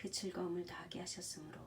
그 즐거움을 더하게 하셨으므로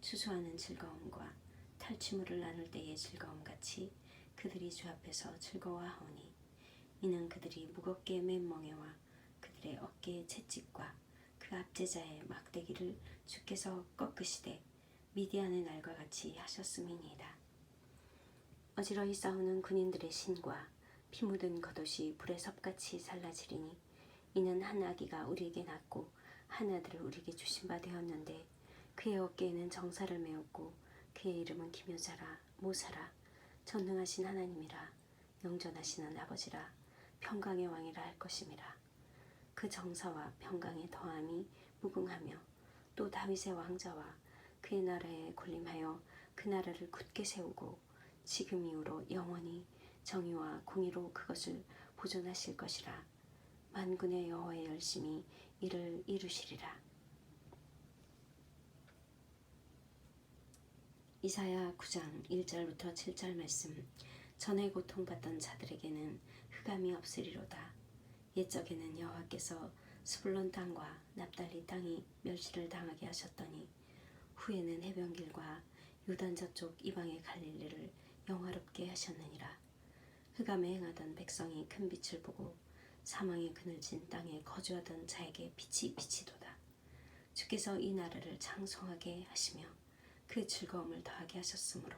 추수하는 즐거움과 탈취물을 나눌 때의 즐거움 같이 그들이 주 앞에서 즐거워하오니 이는 그들이 무겁게 맨 멍에와 그들의 어깨의 채찍과 그 압제자의 막대기를 주께서 꺾으시되 미디안의 날과 같이 하셨음이니이다. 어지러이 싸우는 군인들의 신과 피 묻은 겉옷이 불의 섭같이 살라지리니 이는 한 아기가 우리에게 낳고 한 아들을 우리에게 주신 바 되었는데 그의 어깨에는 정사를 메었고 그의 이름은 기묘자라 모사라 전능하신 하나님이라 영전하시는 아버지라 평강의 왕이라 할 것임이라. 그 정사와 평강의 더함이 무궁하며 또 다윗의 왕자와 그의 나라에 군림하여 그 나라를 굳게 세우고 지금 이후로 영원히 정의와 공의로 그것을 보존하실 것이라. 만군의 여호와의 열심히 이를 이루시리라. 이사야 9장 1절부터 7절 말씀 전에 고통받던 자들에게는 흑암이 없으리로다. 옛적에는 여호와께서 스불론 땅과 납달리 땅이 멸시를 당하게 하셨더니 후에는 해변길과 요단 저쪽 이방의 갈릴리를 영화롭게 하셨느니라. 흑암에 행하던 백성이 큰 빛을 보고 사망의 그늘진 땅에 거주하던 자에게 빛이 비치도다. 주께서 이 나라를 창성하게 하시며 그 즐거움을 더하게 하셨으므로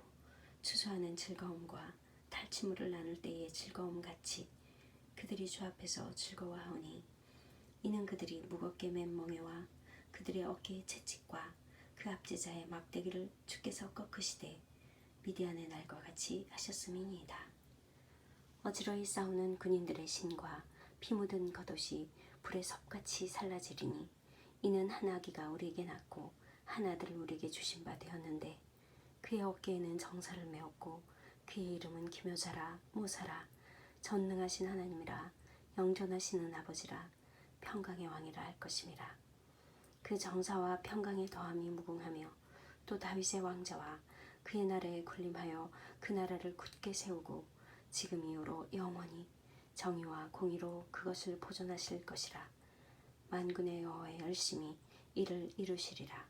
추수하는 즐거움과 탈취물을 나눌 때의 즐거움 같이 그들이 주 앞에서 즐거워하오니 이는 그들이 무겁게 맨 멍에와 그들의 어깨의 채찍과 그 압제자의 막대기를 주께서 꺾으시되 미디안의 날과 같이 하셨음이니이다. 어지러이 싸우는 군인들의 신과 피 묻은 겉옷이 불의 섭같이 살라지리니 이는 한 아기가 우리에게 낳고 한 아들을 우리에게 주신 바 되었는데 그의 어깨에는 정사를 메었고 그의 이름은 기묘자라 모사라 전능하신 하나님이라 영존하시는 아버지라 평강의 왕이라 할 것임이라. 그 정사와 평강의 더함이 무궁하며 또 다윗의 왕자와 그의 나라에 군림하여 그 나라를 굳게 세우고 지금 이후로 영원히 정의와 공의로 그것을 보존하실 것이라. 만군의 여호와의 열심히 이를 이루시리라